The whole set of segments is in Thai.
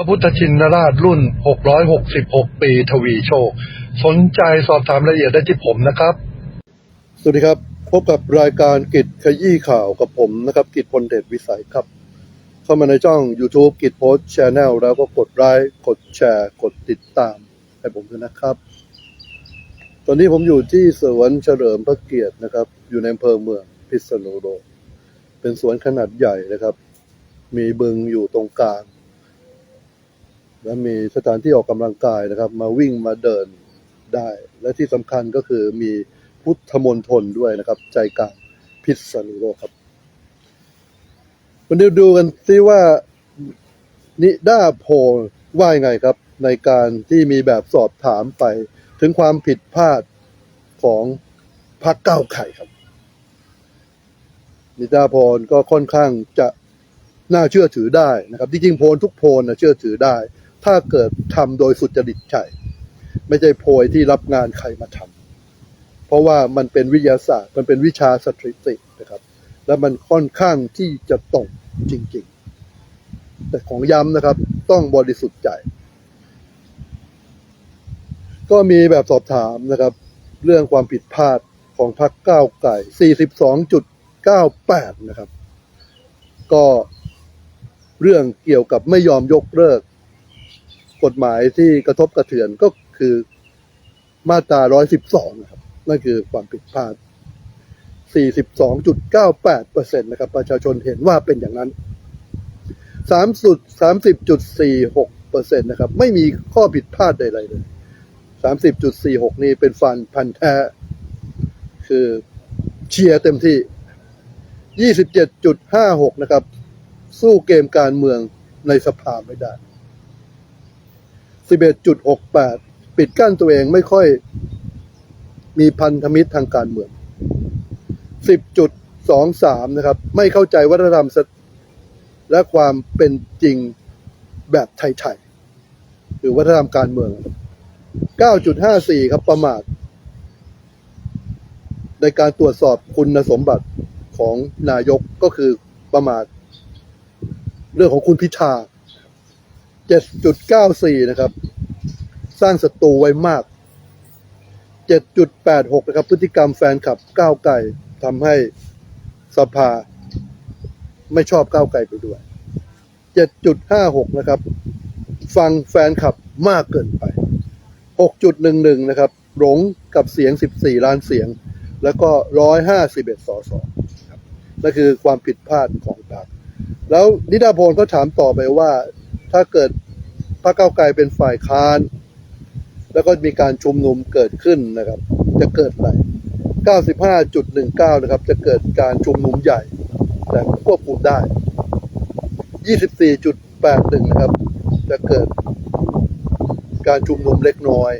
พระพุทธชินราชรุ่น 666 ปีทวีโชค สนใจสอบถามรายละเอียดได้ที่ผมนะครับ สวัสดีครับ พบกับรายการกิจขยี้ข่าวกับผมนะครับ กิจพลเดชวิสัยครับ เข้ามาในช่อง YouTube กิจโพสต์ชแนลแล้วก็กดไลค์กดแชร์ กดติดตามให้ผมด้วยนะครับ ตอนนี้ผมอยู่ที่สวนเฉลิมพระเกียรตินะครับ อยู่ในอำเภอเมืองพิษณุโลกเป็นสวนขนาดใหญ่นะครับ มีบึงอยู่ตรงกลาง และมีสถานที่ออกกำลังกายนะครับ มาวิ่งมาเดินได้ และที่สำคัญก็คือมีพุทธมณฑลด้วยนะครับ ใจกลางพิษณุโลกครับวันนี้ดูกันซิว่านิด้าโพลว่ายังไงครับ ในการที่มีแบบสอบถามไป ถึงความผิดพลาดของพรรคก้าวไข่ครับ นิดาโพลก็ค่อนข้างจะน่าเชื่อถือได้นะครับ จริงๆโพลทุกโพลนะเชื่อถือได้ ถ้าเกิดทำโดยสุจริตใจไม่ใช่โพยที่รับงานใครมาทำเพราะว่ามันเป็นวิทยาศาสตร์ มันเป็นวิชาสถิตินะครับ แล้วมันค่อนข้างที่จะตรงจริง ๆ แต่ของย้ำนะครับ ต้องบริสุทธิ์ใจ ก็มีแบบสอบถามนะครับ เรื่องความผิดพลาดของพรรคก้าวไก่ 42.98 นะครับ ก็เรื่องเกี่ยวกับไม่ยอมยกเลิก กฎหมายที่กระทบกระเทือนก็คือมาตรา 112 นะครับ นั่นคือความผิดพลาด 42.98%นะครับ ประชาชนเห็นว่าเป็นอย่างนั้น3สุด30.46%นะครับ ไม่มีข้อผิดพลาดใดๆเลย 30.46 นี่เป็นฟันพันแท้ คือเชียร์เต็มที่ 27.56 นะครับ สู้เกมการเมืองในสภาไม่ได้ 11.68 ปิดกั้นตัวเองไม่ค่อยมีพันธมิตรทางการเมือง 10.23 นะครับ ไม่เข้าใจวัฒนธรรมและความเป็นจริงแบบไทยๆหรือวัฒนธรรมการเมือง 9.54 ครับประมาท ในการตรวจสอบคุณสมบัติของนายกก็คือประมาท เรื่องของคุณพิธา 7.94 นะครับ สร้างศัตรูไว้มาก 7.86 นะครับ พฤติกรรมแฟนคลับก้าวไกลทำให้สภา ไม่ชอบก้าวไกลไปด้วย 7.56 นะครับ ฟังแฟนคลับมากเกินไป 6.11 นะครับ หลงกับเสียง 14 ล้านเสียง แล้วก็ 151 สสครับนั่นคือความผิดพลาดของพรรคแล้วนิดาโพลก็ถามต่อไปว่า ถ้าเกิดพรรคก้าไกลเป็นฝ่ายค้าน แล้วก็มีการชุมนุมเกิดขึ้นนะครับ จะเกิดอะไร95.19 นะครับ จะเกิดการชุมนุมใหญ่ แต่ควบคุมได้ 24.81 นะครับ จะเกิดการชุมนุมเล็กน้อย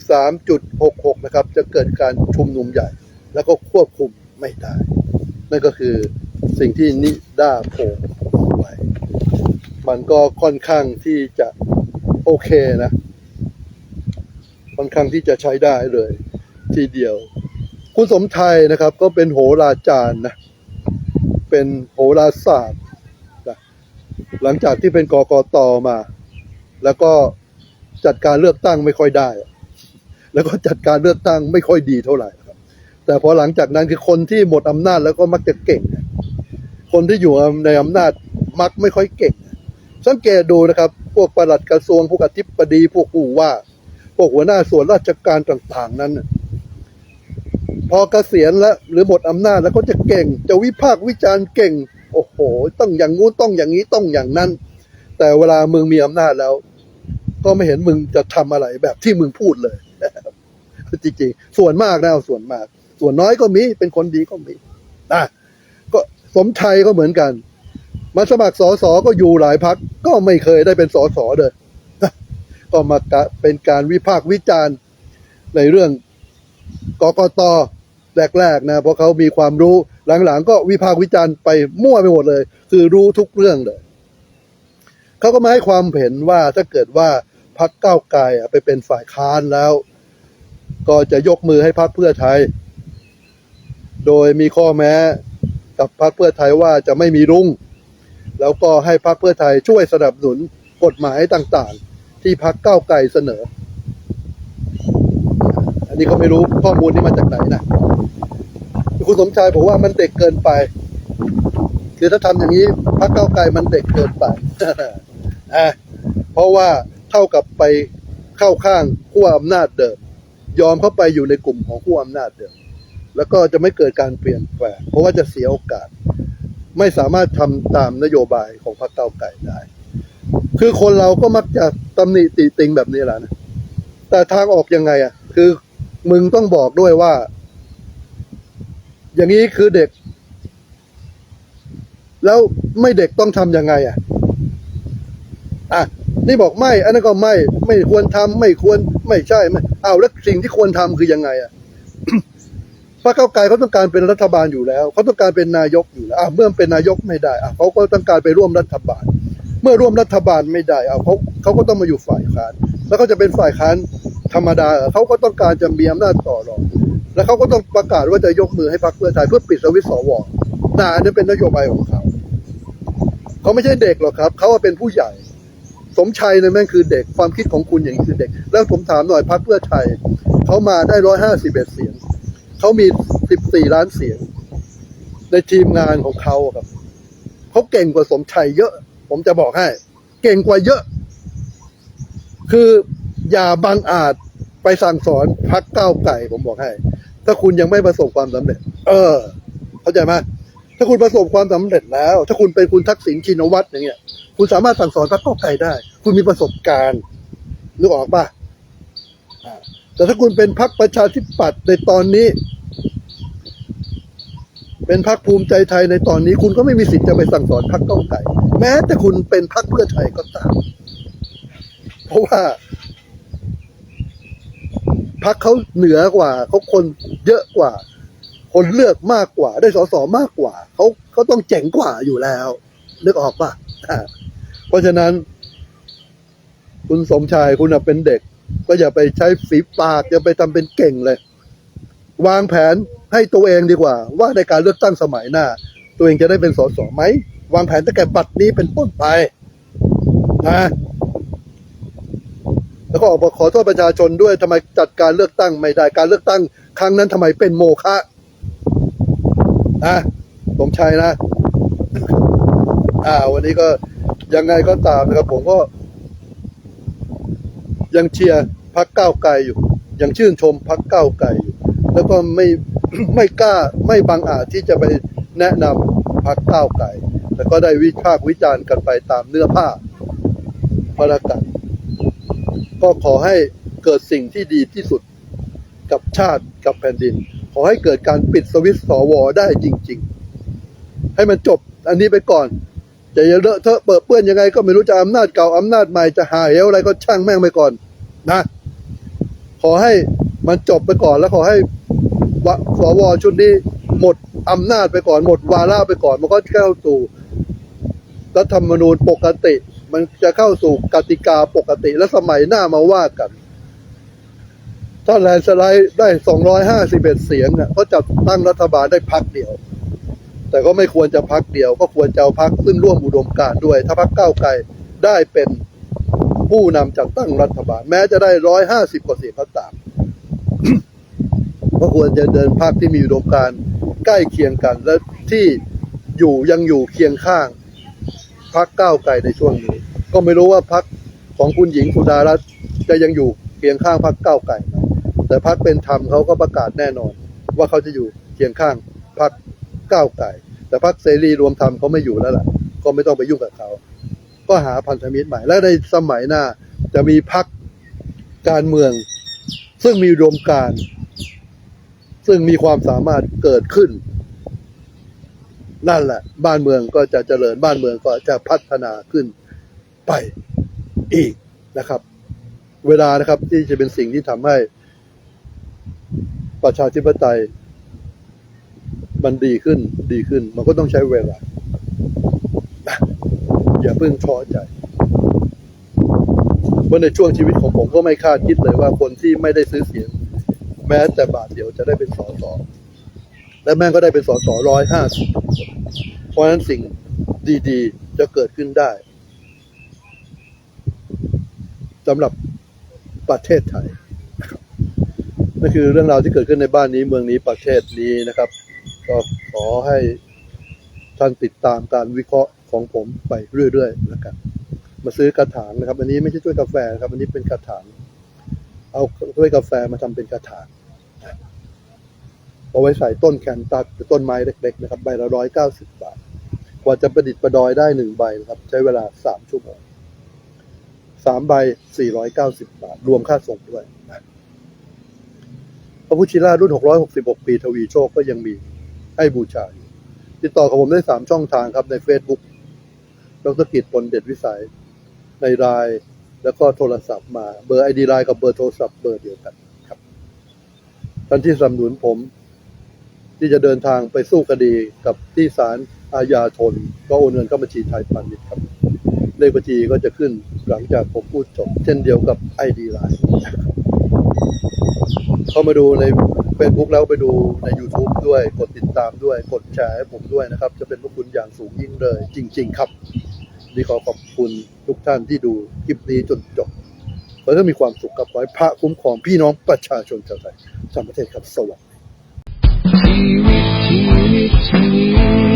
23.66 นะครับ จะเกิดการชุมนุมใหญ่ แล้วก็ควบคุมไม่ได้ นั่นก็คือสิ่งที่นิด้าโพลบอกไว้ มันก็ค่อนข้างที่จะโอเคนะ ค่อนข้างที่จะใช้ได้เลย ทีเดียว คุณสมไทยนะครับ ก็เป็นโหราจารย์นะ เป็นโหราศาสตร์นะหลังจากที่เป็นกกตมา แล้วก็จัดการเลือกตั้งไม่ค่อยได้ แล้วก็จัดการเลือกตั้งไม่ค่อยดีเท่าไหร่ครับ แต่พอหลังจากนั้นคือคนที่หมดอำนาจแล้วก็มักจะเก่ง คนที่อยู่ในอำนาจมักไม่ค่อยเก่ง สังเกตดูนะครับ พวกประหลัดกระทรวงพวกอธิบดี พวกผู้ว่า พวกหัวหน้าส่วนราชการต่างๆ นั้น พอเกษียณแล้วหรือหมดอำนาจแล้วก็จะเก่ง จะวิพากษ์วิจารณ์เก่ง โอ้โห ต้องอย่างงู้นต้องอย่างนี้ต้องอย่างนั้น แต่เวลามึงมีอำนาจแล้ว ก็ไม่เห็นมึงจะทำอะไรแบบที่มึงพูดเลยจริงๆ ส่วนมากนะส่วนมาก ส่วนน้อยก็มีเป็นคนดีก็มีนะก็สมชัยก็เหมือนกัน มาสมัครสอสอก็อยู่หลายพักก็ไม่เคยได้เป็นสอสอเลยก็มาเป็นการวิพากษ์วิจารณ์ในเรื่องกกตแรกๆนะเพราะเขามีความรู้หลังๆ ก็วิพากษ์วิจารณ์ไปมั่วไปหมดเลย คือรู้ทุกเรื่องเลยเขาก็มาให้ความเห็นว่าถ้าเกิดว่าพักเก้าวไกลไปเป็นฝ่ายค้านแล้ว ก็จะยกมือให้พักเพื่อไทย โดยมีข้อแม้กับพักเพื่อไทยว่าจะไม่มีรุ้ง แล้วก็ให้พักเพื่อไทยช่วยสนับสนุนกฎหมายต่างๆ ที่พักก้าวไกลเสนอ อันนี้ก็ไม่รู้ข้อมูลนี้มาจากไหนนะคุณสมชายบอกว่ามันเด็กเกินไปคือถ้าทำอย่างนี้พักเก้าวไกลมันเด็กเกินไปอะเพราะว่าเท่ากับไปเข้าข้างขั้วอำนาจเดิม ยอมเข้าไปอยู่ในกลุ่มของขั้วอำนาจเดิม แล้วก็จะไม่เกิดการเปลี่ยนแปลงเพราะว่าจะเสียโอกาส ไม่สามารถทำตามนโยบายของพรรคเก้าไกลได้ คือคนเราก็มักจะตำหนิติติงแบบนี้แหละนะแต่ทางออกยังไงอะ คือมึงต้องบอกด้วยว่า อย่างนี้คือเด็ก แล้วไม่เด็กต้องทำยังไง อะอะนี่บอกไม่ อันนั้นก็ไม่ ไม่ควรทำไม่ควร ไม่ใช่ไม่เอาแล้วสิ่งที่ควรทำคือยังไง อะ พรรคเก้าไกลเขาต้องการเป็นรัฐบาลอยู่แล้วเขาต้องการเป็นนายกอยู่แล้วอะเมื่อเป็นนายกไม่ได้อะเขาก็ต้องการไปร่วมรัฐบาล เมื่อร่วมรัฐบาลไม่ได้อะเขาเขาก็ต้องมาอยู่ฝ่ายค้าน แล้วเขาจะเป็นฝ่ายค้านธรรมดาเขาก็ต้องการจะมีอำนาจต่อรองแล้วเขาก็ต้องประกาศว่าจะยกมือให้พรรคเพื่อไทยเพื่อปิดสวิตสวน่าอันนี้เป็นนโยบายของเขาเขาไม่ใช่เด็กหรอกครับเขาว่าเป็นผู้ใหญ่ สมชัยเนี่ยแม่งคือเด็กความคิดของคุณอย่างนี้คือเด็ก แล้วผมถามหน่อยพรรคเพื่อไทยเขามาได้ร้อยห้าสิบเอ็ดเสียง เขามีสิบสี่ล้านเสียง ในทีมงานของเขาครับเขาเก่งกว่าสมชัยเยอะ ผมจะบอกให้ เก่งกว่าเยอะ คืออย่าบังอาจไปสั่งสอนพักก้าวไก่ ผมบอกให้ ถ้าคุณยังไม่ประสบความสำเร็จ เออ เข้าใจไหมถ้าคุณประสบความสำเร็จแล้ว ถ้าคุณเป็นคุณทักษิณชินวัตรอย่างเงี้ย คุณสามารถสั่งสอนพรรคก้าวไกลได้ คุณมีประสบการณ์นึกออกปะอ่า แต่ถ้าคุณเป็นพรรคประชาธิปัตย์ในตอนนี้ เป็นพรรคภูมิใจไทยในตอนนี้ คุณก็ไม่มีสิทธิ์จะไปสั่งสอนพรรคก้าวไกลแม้แต่คุณเป็นพรรคเพื่อไทยก็ตาม เพราะว่าพรรคเขาเหนือกว่าเขาคนเยอะกว่า คนเลือกมากกว่า ได้สสมากกว่าเขาเขาต้องเจ๋งกว่าอยู่แล้วนึกออกปะอ่าเพราะฉะนั้น คุณสมชายคุณเป็นเด็ก ก็อย่าไปใช้ฝีปากอย่าไปทำเป็นเก่งเลย วางแผนให้ตัวเองดีกว่า ว่าในการเลือกตั้งสมัยหน้า ตัวเองจะได้เป็นสสไหม วางแผนตั้งแต่บัดนี้เป็นต้นไปนะแล้วก็ออกมาขอโทษประชาชนด้วยทำไมจัดการเลือกตั้งไม่ได้การเลือกตั้ง ครั้งนั้นทำไมเป็นโมฆะนะสมชัยนะ อ่า วันนี้ก็ยังไงก็ตามนะครับผมก็ ยังเชียร์พักก้าวไกลอยู่ ยังชื่นชมพักก้าวไกลอยู่แล้วก็ไม่ไม่กล้าไม่บังอาจที่จะไปแนะนำพักก้าวไกลแต่ก็ได้วิพากษ์วิจารณ์กันไปตามเนื้อผ้าพระกันก็ขอให้เกิดสิ่งที่ดีที่สุดกับชาติกับแผ่นดิน ขอให้เกิดการปิดสวิตช์สวได้จริง ๆ ให้มันจบอันนี้ไปก่อน จะเลอะเทอะเปิดเปื้อนยังไงก็ไม่รู้จะอำนาจเก่าอำนาจใหม่จะหาเหวอะไรก็ช่างแม่งไปก่อนนะ ขอให้มันจบไปก่อนแล้วขอให้วสวชุดนี้หมดอำนาจไปก่อนหมดวาระไปก่อน มันก็เข้าสู่รัฐธรรมนูญปกติ มันจะเข้าสู่กติกาปกติและสมัยหน้ามาว่ากัน ถ้าแลนสไลด์ได้ 251 เสียงเนี่ยก็จะตั้งรัฐบาลได้พักเดียว แต่ก็ไม่ควรจะพักเดียว ก็ควรจะเอาพักซึ่งร่วมอุดมการด้วย ถ้าพักก้าวไกลได้เป็นผู้นำจัดตั้งรัฐบาล แม้จะได้ร้อยห้าสิบกว่าเสียงก็ตามก็ควรจะเดินพักที่มีอุดมการใกล้เคียงกันและที่อยู่ยังอยู่เคียงข้างพักก้าวไกลในช่วงนี้ ก็ไม่รู้ว่าพักของคุณหญิงสุดารัตน์จะยังอยู่เคียงข้างพักก้าวไกลแต่พักเป็นธรรมเขาก็ประกาศแน่นอน ว่าเขาจะอยู่เคียงข้าง ก้าวไกลแต่พักเสรีรวมธรรมเขาไม่อยู่แล้วล่ะ ก็ไม่ต้องไปยุ่งกับเขา ก็หาพันธมิตรใหม่ และในสมัยหน้าจะมีพักการเมือง ซึ่งมีอุดมการ ซึ่งมีความสามารถเกิดขึ้น นั่นแหละ บ้านเมืองก็จะเจริญบ้านเมืองก็จะพัฒนาขึ้นไปอีกนะครับ เวลานะครับที่จะเป็นสิ่งที่ทำให้ประชาธิปไตย มันดีขึ้นดีขึ้น มันก็ต้องใช้เวลา อย่าเพิ่งท้อใจเพราะในช่วงชีวิตของผมก็ไม่คาดคิดเลยว่าคนที่ไม่ได้ซื้อเสียง แม้แต่บาทเดียวจะได้เป็นสอสอและแม่งก็ได้เป็นสอสอร้อยห้าสิบเพราะฉะนั้นสิ่งดีๆ จะเกิดขึ้นได้สำหรับประเทศไทยนั่นคือเรื่องราวที่เกิดขึ้นในบ้านนี้เมืองนี้ประเทศนี้นะครับ ก็ขอให้ท่านติดตามการวิเคราะห์ของผมไปเรื่อยๆแล้วกันมาซื้อกระถางนะครับ อันนี้ไม่ใช่ถ้วยกาแฟครับ อันนี้เป็นกระถาง เอาถ้วยกาแฟมาทำเป็นกระถางเอาไว้ใส่ต้นแคนตัสหรือต้นไม้เล็ก ๆ นะครับ ใบละร้อยเก้าสิบบาท กว่าจะประดิษฐ์ประดอยได้หนึ่งใบนะครับ ใช้เวลาสามชั่วโมงสามใบสี่ร้อยเก้าสิบบาท รวมค่าส่งด้วยพระพุชิรารุ่นหกร้อยหกสิบหกปีทวีโชคก็ยังมี ให้บูชาอยู่ ติดต่อกับผมได้สามช่องทางครับใน Facebook ดรกิจพลเด็ดวิสัย ในไลน์แล้วก็โทรศัพท์มา เบอร์ไอดีไลน์กับเบอร์โทรศัพท์เบอร์เดียวกันครับ ท่านที่สนับสนุนผม ที่จะเดินทางไปสู้คดีกับที่ศาลอาญาชน ก็โอนเงินเข้าบัญชีไทยพาณิชย์ครับ เลขบัญชีก็จะขึ้นหลังจากผมพูดจบ เช่นเดียวกับ ID Line เข้ามาดูใน Facebook แล้วไปดูใน YouTube ด้วย กดติดตามด้วย กดแชร์ให้ผมด้วยนะครับ จะเป็นพระคุณอย่างสูงยิ่งเลย จริง ๆ ครับ นี่ขอขอบคุณทุกท่านที่ดูคลิปนี้จนจบขอให้มีความสุขกับไว้พระคุ้มครองพี่น้องประชาชนชาวไทยชาวประเทศครับสวัสดี